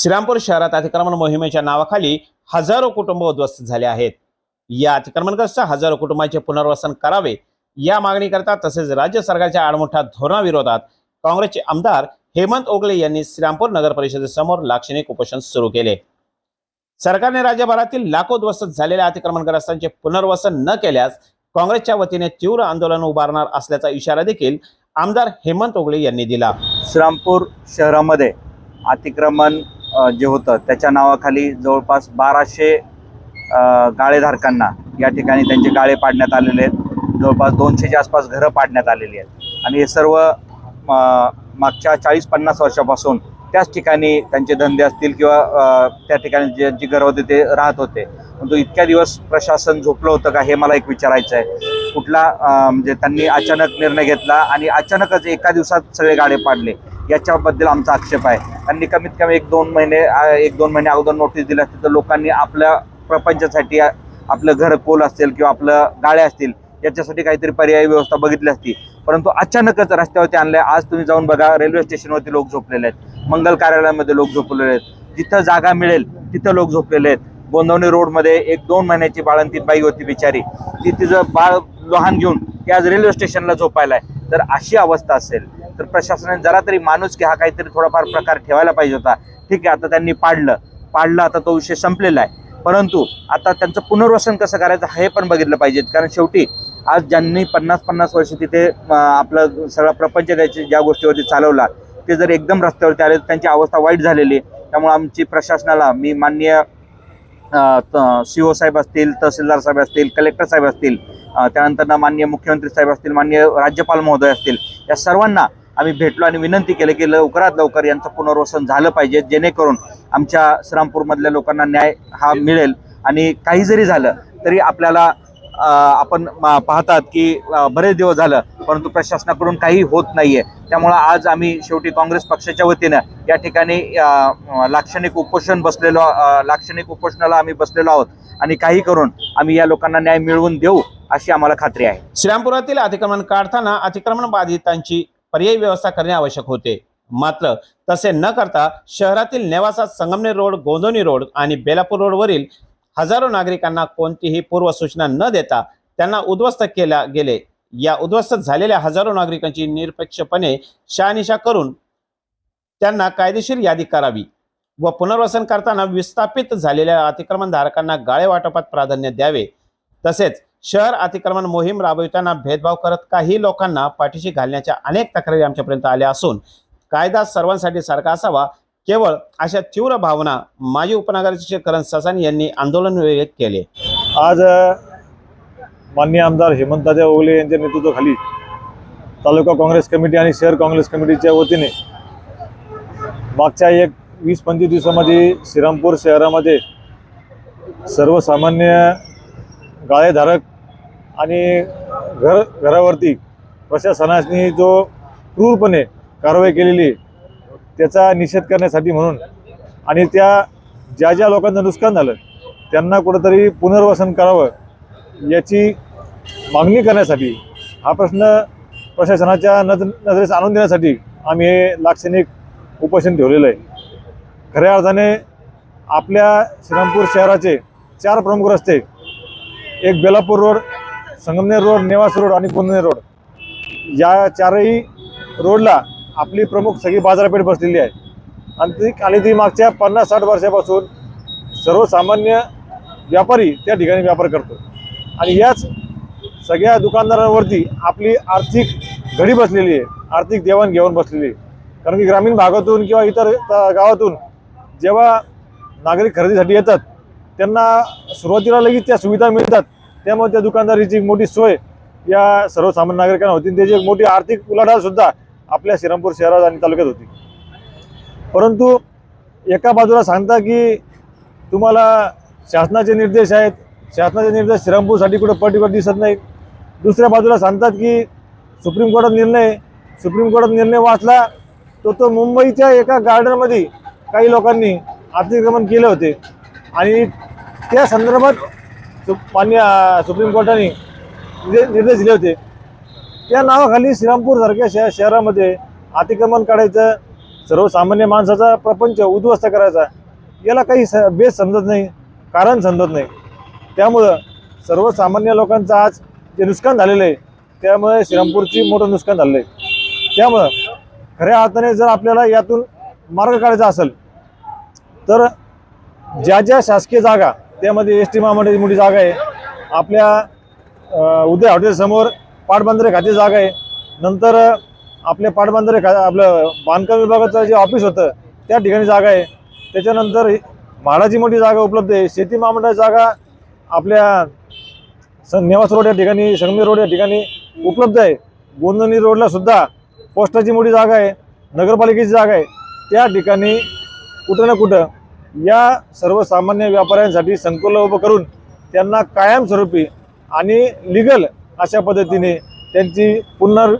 श्रीरामपूर शहरात अतिक्रमण मोहिमेच्या नावाखाली हजारो कुटुंब उद्ध्वस्त झाले आहेत. या अतिक्रमणग्रस्त हजारो कुटुंबाचे पुनर्वसन करावे या मागणीकरता तसेच राज्य सरकारच्या आडमोठ्या धोरणाविरोधात काँग्रेसचे आमदार हेमंत ओगले यांनी श्रीरामपूर नगर परिषदेसमोर लाक्षणिक उपोषण सुरू केले. सरकारने राज्यभरातील लाखो ध्वस्त झालेल्या अतिक्रमणग्रस्तांचे पुनर्वसन न केल्यास काँग्रेसच्या वतीने तीव्र आंदोलन उभारणार असल्याचा इशारा देखील आमदार हेमंत ओगळे यांनी दिला. श्रीरामपूर शहरामध्ये अतिक्रमण जे होतं त्याच्या नावाखाली जवळपास बाराशे गाळेधारकांना या ठिकाणी त्यांचे गाळे पाडण्यात आलेले आहेत. जवळपास दोनशेच्या आसपास घरं पाडण्यात आलेली आहेत. आणि हे सर्व मागच्या चाळीस पन्नास वर्षापासून त्याच ठिकाणी त्यांचे धंदे असतील किंवा त्या ठिकाणी जे जी घरं होते ते राहत होते. परंतु इतक्या दिवस प्रशासन झोपलं होतं का हे मला एक विचारायचं आहे. कुठला म्हणजे त्यांनी अचानक निर्णय घेतला आणि अचानकच एका दिवसात सगळे गाडे पाडले. याच्याबद्दल आमचा आक्षेप आहे. त्यांनी कमीत कमी एक दोन महिने एक दोन महिने अगोदर नोटीस दिली असते तर लोकांनी आपल्या प्रपंचासाठी आपलं घर कोल असेल किंवा आपलं गाड्या असतील याच्यासाठी काहीतरी पर्यायी व्यवस्था बघितली असती. परंतु अचानकच रस्त्यावरती आणल्या. आज तुम्ही जाऊन बघा रेल्वे स्टेशनवरती लोक झोपलेले आहेत. मंगल कार्यालयामध्ये लोक झोपलेले आहेत. जिथं जागा मिळेल तिथं लोक झोपलेले आहेत. गोंदवणी रोडमध्ये एक दोन महिन्याची बाळंतीत बाई होती बिचारी. ती तिचं बाळ लहान घेऊन ती आज रेल्वे स्टेशनला झोपायला आहे. तर अशी अवस्था असेल. तर प्रशासनाने जरा तरी माणूस की हा काहीतरी थोडाफार प्रकार ठेवायला पाहिजे होता. ठीक आहे आता त्यांनी पाडलं. पाडलं आता तो विषय संपलेला आहे. परंतु आता त्यांचं पुनर्वसन कसं करायचं हे पण बघितलं पाहिजे कारण शेवटी आज ज्यांनी पन्नास पन्नास वर्ष तिथे आपलं सगळा प्रपंच त्याची ज्या गोष्टीवरती चालवला ते जर एकदम रस्त्यावरती आले तर त्यांची अवस्था वाईट झालेली आहे. त्यामुळे आमची प्रशासनाला मी माननीय सी ओ साहेब असतील तहसीलदार साहेब असतील कलेक्टर साहेब असतील त्यानंतर माननीय मुख्यमंत्री साहेब असतील माननीय राज्यपाल महोदय असतील या सर्वांना आम्ही भेटलो आणि विनंती केली की लवकरात लवकर यांचं पुनर्वसन झालं पाहिजे जेणेकरून आमच्या श्रीरामपूरमधल्या लोकांना न्याय हा मिळेल. आणि काही जरी झालं तरी आपल्याला आपण पाहतात की बरेच दिवस झालं परंतु प्रशासनाकडून काही होत नाहीये. त्यामुळं आज आम्ही शेवटी काँग्रेस पक्षाच्या वतीनं या ठिकाणी लाक्षणिक उपोषण बसलेलो लाक्षणिक उपोषणाला आम्ही बसलेलो आहोत. आणि काही करून आम्ही या लोकांना न्याय मिळवून देऊ अशी आम्हाला खात्री आहे. श्रीरामपुरातील अतिक्रमण काढताना अतिक्रमण बाधितांची पर्यायी व्यवस्था करणे आवश्यक होते. मात्र तसे न करता शहरातील नेवासा संगमनेर रोड गोंदवणी रोड आणि बेलापूर रोडवरील हजारो नागरिकांना कोणतीही पूर्वसूचना न देता त्यांना उद्ध्वस्त केल्या गेले. या उद्ध्वस्त झालेल्या हजारो नागरिकांची निरपेक्षपणे शहानिशा करून त्यांना कायदेशीर यादी करावी व पुनर्वसन करताना विस्थापित झालेल्या अतिक्रमणधारकांना गाळे वाटपात प्राधान्य द्यावे. तसेच शहर अतिक्रमण मोहीम राबविताना भेदभाव करत काही लोकांना पाठीशी घालण्याच्या अनेक तक्रारी आमच्यापर्यंत आल्या असून कायदा सर्वांसाठी सारखा असावा केवळ अशा तीव्र भावना माजी उपनगराध्यक्ष करण ससानी यांनी आंदोलन व्यक्त केले. आज माननीय आमदार हेमंतदादा ओगले यांच्या नेतृत्वाखाली तालुका काँग्रेस कमिटी आणि शहर काँग्रेस कमिटीच्या वतीने मागच्या एक वीस पंचवीस दिवसामध्ये श्रीरामपूर शहरामध्ये सर्वसामान्य गाळेधारक आणि घर घरावरती प्रशासनाने जो क्रूरपणे कारवाई केलेली आहे, त्याचा निषेध करण्यासाठी म्हणून आणि त्या ज्या ज्या लोकांचं नुकसान झालं त्यांना कुठंतरी पुनर्वसन करावं याची मागणी करण्यासाठी हा प्रश्न प्रशासनाच्या नज नजरेस आणून देण्यासाठी आम्ही हे लाक्षणिक उपोषण ठेवलेलं आहे. खऱ्या अर्थाने आपल्या श्रीरामपूर शहराचे चार प्रमुख रस्ते एक Belapur road Sangamner road Newas road आणि गोंदनेर रोड. या चारही रोडला आपली प्रमुख सगळी बाजारपेठ बसलेली आहे. आणि ती आणि ती मागच्या पन्नास साठ वर्षापासून सर्वसामान्य व्यापारी त्या ठिकाणी व्यापार करतो. आणि याच सगळ्या दुकानदारांवरती आपली आर्थिक घडी बसलेली आहे. आर्थिक देवाणघेवाण बसलेली आहे. कारण की ग्रामीण भागातून किंवा इतर गावातून जेव्हा नागरिक खरेदीसाठी येतात त्यांना सुरुवातीला लगेच त्या सुविधा मिळतात. त्यामुळे त्या दुकानदारीची एक मोठी सोय या सर्वसामान्य नागरिकांना होती. आणि त्याची एक मोठी आर्थिक उलाढाल सुद्धा आपल्या श्रीरामपूर शहरात आणि तालुक्यात होती. परंतु एका बाजूला सांगता की तुम्हाला शासनाचे निर्देश आहेत. शासनाचे निर्देश श्रीरामपूरसाठी कुठं पर्टिक्युलर दिसत नाहीत. दुसऱ्या बाजूला सांगतात की सुप्रीम कोर्टात निर्णय सुप्रीम कोर्टात निर्णय वाचला तो तो मुंबईच्या एका गार्डनमध्ये काही लोकांनी अतिक्रमण केले होते. आणि त्या संदर्भात मान्य सुप्रीम कोर्टाने निर्देश दिले होते. त्या नावाखाली श्रीरामपूरसारख्या शह शहरामध्ये अतिक्रमण काढायचं सर्वसामान्य माणसाचा प्रपंच उद्ध्वस्त करायचा याला काही स बेस समजत नाही कारण समजत नाही. त्यामुळं सर्वसामान्य लोकांचं आज जे नुकसान झालेलं आहे त्यामुळे श्रीरामपूरची मोठं नुकसान झालेलं आहे. त्यामुळं खऱ्या अर्थाने जर आपल्याला यातून मार्ग काढायचा असेल तर ज्या ज्या शासकीय जागा त्यामध्ये एस टी महामंडळाची मोठी जागा आहे. आपल्या उदय हॉटेलसमोर पाटबंधारे खाते जागा आहे. नंतर आपल्या पाटबंधारे खा आपलं बांधकाम विभागाचं जे ऑफिस होतं त्या ठिकाणी जागा आहे. त्याच्यानंतर म्हाडाची मोठी जागा उपलब्ध आहे. शेती महामंडळाची जागा आपल्या स नेवास रोड या ठिकाणी संगमेर रोड या ठिकाणी उपलब्ध आहे. गोंदणी रोडला सुद्धा पोस्टाची मोठी जागा आहे. नगरपालिकेची जागा आहे. त्या ठिकाणी कुठं ना कुठं या सर्वसामान्य व्यापाऱ्यांसाठी संकुल उभं करून त्यांना कायमस्वरूपी आणि लिगल अशा पद्धतीने त्यांची पुनर्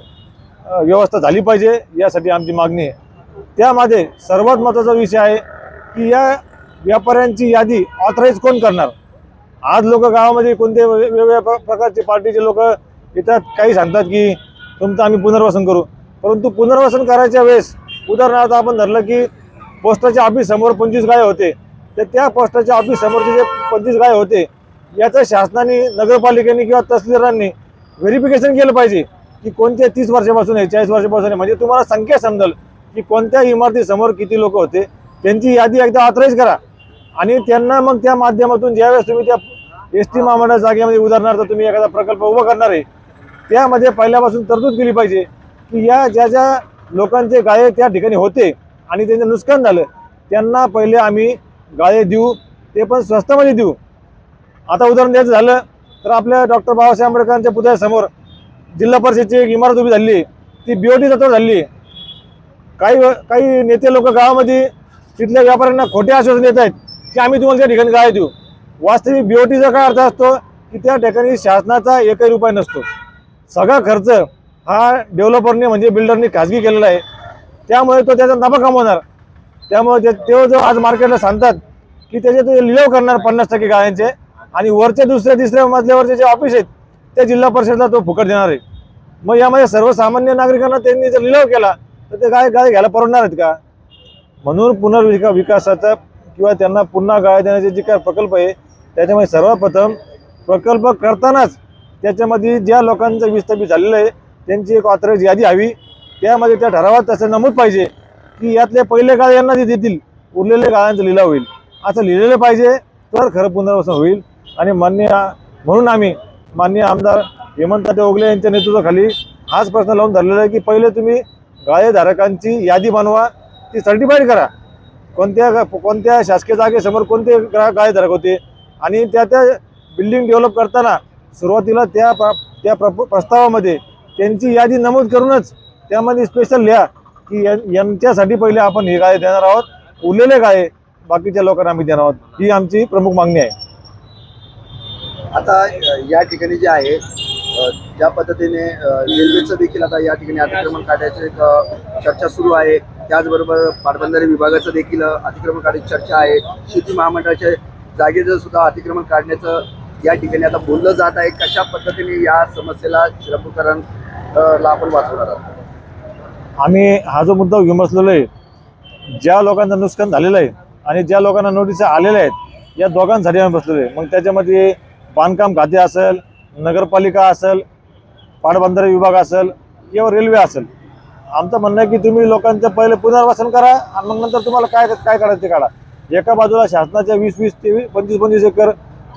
व्यवस्था झाली पाहिजे यासाठी आमची मागणी आहे. त्यामध्ये सर्वात महत्त्वाचा विषय आहे की या व्यापाऱ्यांची यादी ऑथराईज कोण करणार? आज लोक गावामध्ये कोणते वेगवेगळ्या प्रकारचे पार्टीचे लोक येतात काही सांगतात की तुमचं आम्ही पुनर्वसन करू. परंतु पुनर्वसन करायच्या वेळेस उदाहरणार्थ आपण धरलं की पोस्टाच्या ऑफिस समोर पंचवीस गाय होते. तर त्या पोस्टाच्या ऑफिस समोरचे जे पंचवीस गाय होते याचं शासनाने नगरपालिकेने किंवा तहसीलदारांनी व्हेरिफिकेशन केलं पाहिजे की कोणत्या तीस वर्षापासून आहे चाळीस वर्षापासून आहे. म्हणजे तुम्हाला संख्या समजेल की कोणत्या इमारतीसमोर किती लोक होते. त्यांची यादी एकदा ऑथराईज करा. आणि त्यांना मग त्या माध्यमातून ज्यावेळेस तुम्ही त्या एस टी महामंडळ जागेमध्ये उदाहरणार्थ तुम्ही एखादा प्रकल्प उभा करणार आहे. त्यामध्ये पहिल्यापासून तरतूद केली पाहिजे की या ज्या ज्या लोकांचे गाळे त्या ठिकाणी होते आणि त्यांचं नुकसान झालं. त्यांना पहिले आम्ही गाळे देऊ ते पण स्वस्तामध्ये देऊ. आता उदाहरण द्यायचं झालं तर आपल्या डॉक्टर बाबासाहेब आंबेडकरांच्या पुतळ्यासमोर जिल्हा परिषदची एक इमारत उभी झाली. ती बीओटी तत्व झाली. आहे. काही काही नेते लोक गावामध्ये तिथल्या व्यापाऱ्यांना खोटे आश्वासन देत आहेत की आम्ही तुम्हाला त्या ठिकाणी गाळे देऊ. वास्तविक बीओटीचा काय अर्थ असतो की त्या ठिकाणी शासनाचा एकही रुपये नसतो. सगळा खर्च हा डेव्हलपरने म्हणजे बिल्डरने खाजगी केलेला आहे. त्यामुळे तो त्याचा नफा कमवणार. त्यामुळे ते जो आज मार्केटला सांगतात की त्याचे ते लिलाव करणार पन्नास टक्के गायांचे आणि वरच्या दुसऱ्या तिसऱ्या मजल्यावरचे जे ऑफिस आहेत त्या जिल्हा परिषदला तो फुकट देणार आहे. मग यामध्ये सर्वसामान्य नागरिकांना त्यांनी जर लिलाव केला तर ते गाय गाय घ्यायला परवडणार आहेत का? म्हणून पुनर्विका विकासाचा किंवा त्यांना पुन्हा गाय देण्याचे जे काय प्रकल्प आहे त्याच्यामध्ये सर्वप्रथम प्रकल्प करतानाच त्याच्यामध्ये ज्या लोकांचं विस्थापित झालेलं आहे त्यांची एक ऑथराईज यादी हवी. त्यामध्ये त्या ठरावात तसं नमूद पाहिजे की यातले पहिले काळ यांना जे देतील उरलेले काळांचा लिलाव होईल. असं लिहिलेलं पाहिजे तर खरं पुनर्वसन होईल. आणि मान्य म्हणून आम्ही मान्य आमदार हेमंत ओगले यांच्या नेतृत्वाखाली हाच प्रश्न लावून धरलेला आहे की पहिले तुम्ही गाळेधारकांची यादी बनवा ती सर्टिफाईड करा. कोणत्या कोणत्या शासकीय जागेसमोर कोणते ग्राहक गाळेधारक होते? आणि त्या त्या बिल्डिंग डेव्हलप करताना सुरुवातीला त्या प्र त्या प्र प्रस्तावामध्ये त्यांची यादी नमूद करूनच त्यामध्ये स्पेशल लिहा की यांच्यासाठी पहिले आपण हे गाय देणार आहोत उरलेले गाय बाकीच्या लोकांना आम्ही देणार आहोत. ही आमची प्रमुख मागणी आहे. आता या ठिकाणी जे आहे ज्या पद्धतीने रेल्वेचं देखील आता या ठिकाणी अतिक्रमण काढायचं एक चर्चा सुरू आहे. त्याचबरोबर पाटबंधारे विभागाचं देखील अतिक्रमण काढायची चर्चा आहे. शेती महामंडळाच्या जागेचं सुद्धा अतिक्रमण काढण्याचं या ठिकाणी आता बोललं जात आहे. कशा पद्धतीने या समस्येला श्रमकरांना आपण वाचवणार आहोत? आम्ही हा जो मुद्दा घेऊन बसलेलो आहे ज्या लोकांचं नुकसान झालेलं आहे आणि ज्या लोकांना नोटीस आलेल्या आहेत या दोघांसाठी आम्ही बसलेलो आहे. मग त्याच्यामध्ये बांधकाम खाते असेल नगरपालिका असेल पाटबंधारे विभाग असेल किंवा रेल्वे असेल. आमचं म्हणणं आहे की तुम्ही लोकांचं पहिले पुनर्वसन करा आणि मग नंतर तुम्हाला काय काय काढायचं ते काढा. एका बाजूला शासनाच्या वीस वीस ते पंचवीस पंचवीस एकर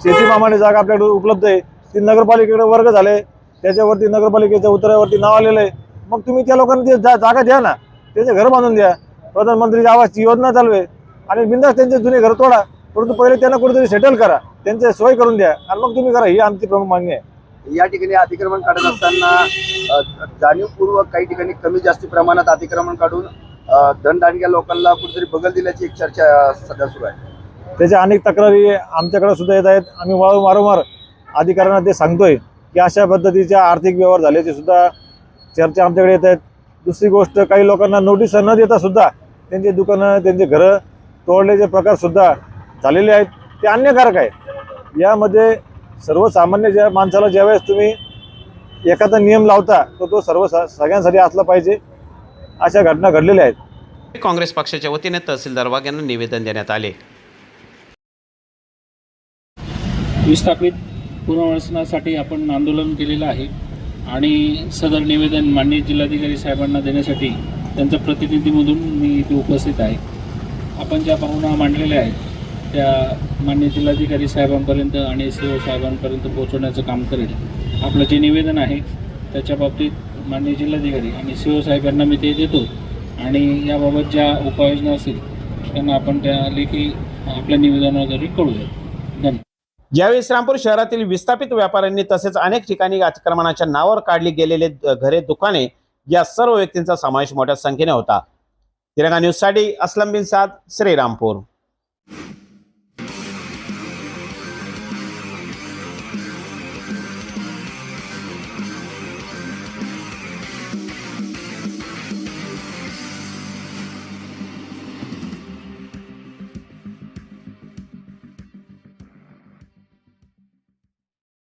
शेतीमामाने जागा आपल्याकडे उपलब्ध आहे. ती नगरपालिकेकडे वर्ग झाले. त्याच्यावरती नगरपालिकेच्या उतरावरती नाव आलेलं आहे. मग तुम्ही त्या लोकांना ते जा जागा द्या ना त्याचे घर बांधून द्या. प्रधानमंत्री आवासची योजना चालू आहे. आणि बिंदास त्यांचे जुने घर तोडा. परंतु पहिले त्यांना कुठेतरी सेटल करा. त्यांचे सोय करून द्या. आणि मग तुम्ही करा. ही आमची प्रमुख मागणी आहे. या ठिकाणी अतिक्रमण काढत असताना जाणीवपूर्वक काही ठिकाणी कमी जास्ती प्रमाणात अतिक्रमण काढून धनदांडग्या लोकांना कुठेतरी बगल दिल्याची एक चर्चा सध्या सुरू आहे. त्याच्या अनेक तक्रारी आमच्याकडे सुद्धा येत आहेत. आम्ही वारं वारंवार अधिकाऱ्यांना ते सांगतोय की अशा पद्धतीच्या आर्थिक व्यवहार झाल्याची सुद्धा चर्चा आमच्याकडे येत आहेत. दुसरी गोष्ट काही लोकांना नोटीस न देता सुद्धा त्यांची दुकानं त्यांचे घरं तोडल्याचे प्रकार सुद्धा झालेले आहेत. ते अन्यकारक आहे. यामध्ये सर्वसामान्य ज्या माणसाला ज्यावेळेस तुम्ही एखादा नियम लावता तर तो सर्व स- सगळ्यांसाठी असला पाहिजे. अशा घटना घडलेल्या आहेत. काँग्रेस पक्षाच्या वतीने तहसीलदार वाघ यांना निवेदन देण्यात आले. विस्थापित पुनर्वसनासाठी आपण आंदोलन केलेलं आहे. आणि सदर निवेदन माननीय जिल्हाधिकारी साहेबांना देण्यासाठी त्यांचा प्रतिनिधीमधून मी इथे उपस्थित आहे. आपण ज्या भावना मांडलेल्या आहेत त्या माननीय जिल्हाधिकारी साहेबांपर्यंत आणि सी ओ साहेबांपर्यंत पोहोचवण्याचं काम करेल. आपलं जे निवेदन आहे त्याच्या बाबतीत माननीय जिल्हाधिकारी आणि सी ओ मी ते देतो. आणि याबाबत ज्या उपाययोजना असतील त्यांना आपण त्या लेखी आपल्या निवेदनाद्वारे कळूया यावेळी श्रामपूर शहरातील विस्थापित व्यापाऱ्यांनी तसेच अनेक ठिकाणी अतिक्रमणाच्या नावावर काढली गेलेले घरे दुकाने या सर्व व्यक्तींचा समावेश मोठ्या संख्येने होता. तिरंगा न्यूजसाठी असलम बिन साद श्रीरामपूर.